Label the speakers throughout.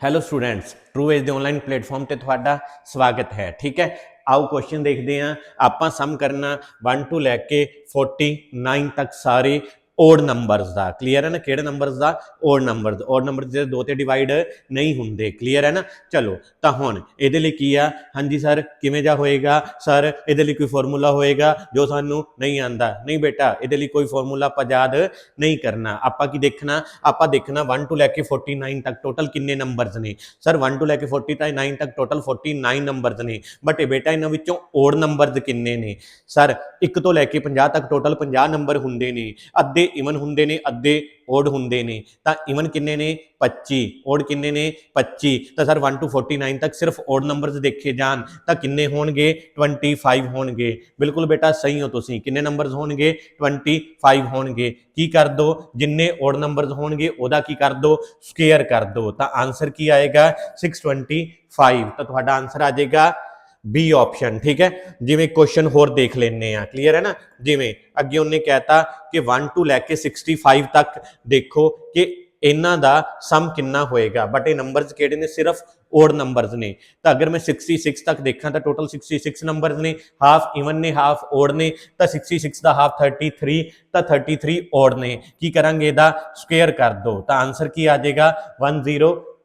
Speaker 1: Hello students true age ਦੇ online platform ਤੇ ਤੁਹਾਡਾ ਸਵਾਗਤ ਹੈ, ਠੀਕ ਹੈ? ਆਓ ਕੁਐਸਚਨ ਦੇਖਦੇ ਹਾਂ, ਆਪਾਂ ਸਮ ਕਰਨਾ 1 ਤੋਂ ਲੈ ਕੇ 49 ਤੱਕ ਸਾਰੇ ਓਡ ਨੰਬਰਸ ਦਾ। ਕਲੀਅਰ ਹੈ ਨਾ? ਕਿਹੜੇ ਨੰਬਰਸ ਦਾ? ਓਡ ਨੰਬਰਸ ਓਡ ਨੰਬਰ ਜਿਹੜੇ ਦੋ ਤੇ ਡਿਵਾਈਡ ਨਹੀਂ ਹੁੰਦੇ। ਕਲੀਅਰ ਹੈ ਨਾ? ਚਲੋ, ਤਾਂ ਹੁਣ ਇਹਦੇ ਲਈ ਕੀ ਆ? ਹਾਂਜੀ ਸਰ ਕਿਵੇਂ ਜਾ ਹੋਏਗਾ? ਸਰ ਇਹਦੇ ਲਈ ਕੋਈ ਫਾਰਮੂਲਾ ਹੋਏਗਾ? ਜੋ ਸਾਨੂੰ ਨਹੀਂ ਆਂਦਾ। ਨਹੀਂ ਬੇਟਾ, ਇਹਦੇ ਲਈ ਕੋਈ ਫਾਰਮੂਲਾ ਆਪਾਂ ਯਾਦ ਨਹੀਂ ਕਰਨਾ। ਆਪਾਂ ਕੀ ਦੇਖਣਾ? ਆਪਾਂ ਦੇਖਣਾ 1 ਤੋਂ ਲੈ ਕੇ 49 ਤੱਕ ਟੋਟਲ ਕਿੰਨੇ ਨੰਬਰਸ ਨੇ? ਸਰ 1 ਤੋਂ ਲੈ ਕੇ 49 ਤੱਕ ਟੋਟਲ 49 ਨੰਬਰਸ ਨੇ। ਬਟ ਇਹ ਬੇਟਾ ਇਹਨਾਂ ਵਿੱਚੋਂ ਓਡ ਨੰਬਰਸ ਕਿੰਨੇ ਨੇ? ਸਰ 1 ਤੋਂ ਲੈ ਕੇ 50 ਤੱਕ ਟੋਟਲ 50 ਨੰਬਰ ਹੁੰਦੇ ਨੇ। ਅੱਧੇ ਇਵਨ ਹੁੰਦੇ ਨੇ, ਅੱਧੇ ਓਡ ਹੁੰਦੇ ਨੇ। ਤਾਂ ਇਵਨ ਕਿੰਨੇ ਨੇ? 25 ਓਡ ਕਿੰਨੇ ਨੇ? 25 ਤਾਂ ਸਰ 1 ਤੋਂ 49 ਤੱਕ ਸਿਰਫ ਓਡ ਨੰਬਰਸ ਦੇਖੇ ਜਾਣ, ਤਾਂ ਕਿੰਨੇ ਹੋਣਗੇ? 25 ਹੋਣਗੇ। ਬਿਲਕੁਲ ਬੇਟਾ, ਸਹੀ ਹੋ ਤੁਸੀਂ। ਕਿੰਨੇ ਨੰਬਰਸ ਹੋਣਗੇ? 25 ਹੋਣਗੇ। ਕੀ ਕਰ ਦੋ? ਜਿੰਨੇ ਓਡ ਨੰਬਰਸ ਹੋਣਗੇ, ਉਹਦਾ ਕੀ ਕਰ ਦੋ? ਸਕੁਅਰ ਕਰ ਦੋ। ਤਾਂ ਆਨਸਰ ਕੀ ਆਏਗਾ? 625 ਤਾਂ ਤੁਹਾਡਾ ਆਨਸਰ ਆ ਜਾਏਗਾ ਬੀ ਆਪਸ਼ਨ ਠੀਕ ਹੈ? ਜਿਵੇਂ ਕੁਐਸਚਨ ਹੋਰ ਦੇਖ ਲੈਣੇ ਆ ਕਲੀਅਰ ਹੈ ਨਾ? ਜਿਵੇਂ ਅੱਗੇ ਉਹਨੇ ਕਹਿਤਾ ਕਿ 1 ਤੋਂ ਲੈ ਕੇ 65 ਤੱਕ ਦੇਖੋ ਕਿ ਇਹਨਾਂ ਦਾ ਸਮ ਕਿੰਨਾ ਹੋਏਗਾ। ਬਟ ਇਹ ਨੰਬਰਸ ਕਿਹੜੇ ਨੇ? ਸਿਰਫ ਓਡ ਨੰਬਰਸ ਨੇ। ਤਾਂ ਅਗਰ ਮੈਂ 66 ਤੱਕ ਦੇਖਾਂ ਤਾਂ ਟੋਟਲ 66 ਨੰਬਰਸ ਨੇ। ਹਾਫ ਇਵਨ ਨੇ ਹਾਫ ਓਡ ਨੇ। ਤਾਂ 66 ਦਾ ਹਾਫ 33 ਤਾਂ 33 ਓਡ ਨੇ। ਕੀ ਕਰਾਂਗੇ ਇਹਦਾ? ਸਕੁਅਰ ਕਰ ਦੋ। ਤਾਂ ਆਨਸਰ ਕੀ ਆ ਜਾਏਗਾ?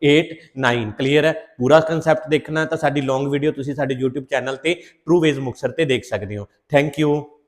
Speaker 1: 1089 ਕਲੀਅਰ ਹੈ? ਪੂਰਾ ਕਨਸੈਪਟ ਦੇਖਣਾ ਤਾਂ ਸਾਡੀ ਲੌਂਗ ਵੀਡੀਓ ਤੁਸੀਂ ਸਾਡੇ YouTube ਚੈਨਲ ਤੇ ਟਰੂ ਵੇਜ਼ ਮੁਕਸਰ ਤੇ ਦੇਖ ਸਕਦੇ ਹੋ। Thank you